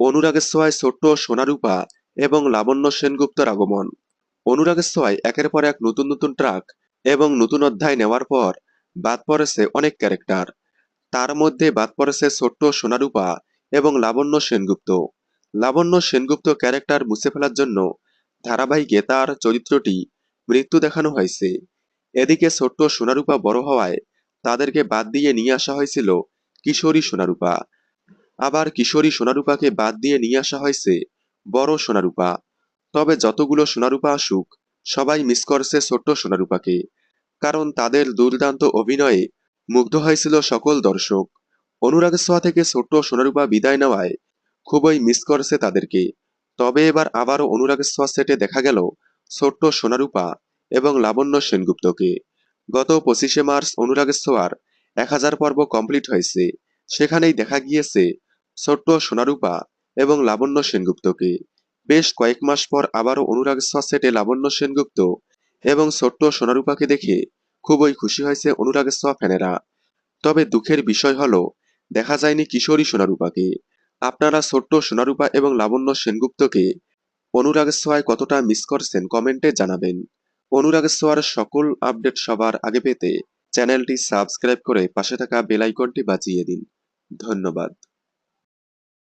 অনুরাগের ছোট্ট সোনারূপা এবং লাবণ্য সেনগুপ্তর আগমন। অনুরাগের একের পর এক নতুন নতুন ট্রাক এবং নতুন অধ্যায় নেওয়ার পর বাদ পড়েছে অনেক ক্যারেক্টার তার মধ্যে বাদ পড়েছে ছোট্ট সোনারূপা এবং লাবণ্য সেনগুপ্ত। লাবণ্য সেনগুপ্ত ক্যারেক্টার মুছে ফেলার জন্য ধারাবাহিকে তার চরিত্রটি মৃত্যু দেখানো হয়েছে। এদিকে ছোট্ট সোনারূপা বড় হওয়ায় তাদেরকে বাদ দিয়ে নিয়ে আসা হয়েছিল কিশোরী সোনারূপা। আবার কিশোরী সোনারূপাকে বাদ দিয়ে নিয়ে আসা হয়েছে বড় সোনারূপা। তবে যতগুলো সোনারূপা আসুক, সবাই মিস করছে ছোট্ট সোনারূপাকে। কারণ তাদের দুর্দান্ত অভিনয়ে মুগ্ধ হয়েছিল সকল দর্শক। অনুরাগের ছোঁয়া থেকে ছোট্ট সোনারূপা বিদায় নেওয়ায় খুবই মিস করছে তাদেরকে। তবে এবার আবারও অনুরাগের ছোঁয়া সেটে দেখা গেল ছোট্ট সোনারূপা এবং লাবণ্য সেনগুপ্তকে। গত পঁচিশে মার্চ অনুরাগের ছোঁয়ার এক হাজার পর্ব কমপ্লিট হয়েছে। সেখানেই দেখা গিয়েছে ছোট্ট সোনারূপা এবং লাবণ্য সেনগুপ্তকে। বেশ কয়েক মাস পর আবারও অনুরাগ সেটে লাবণ্য সেনগুপ্ত এবং ছোট্ট সোনারূপাকে দেখে খুবই খুশি হয়েছে অনুরাগের ছোঁয়া ফ্যানেরা তবে দুঃখের বিষয় হলো, দেখা যায়নি কিশোরী সোনারূপাকে। আপনারা ছোট্ট সোনারূপা এবং লাবণ্য সেনগুপ্তকে অনুরাগের ছোঁয়ায় কতটা মিস করছেন কমেন্টে জানাবেন। অনুরাগের ছোঁয়ার সকল আপডেট সবার আগে পেতে চ্যানেলটি সাবস্ক্রাইব করে পাশে থাকা বেলাইকনটি বাজিয়ে দিন। ধন্যবাদ।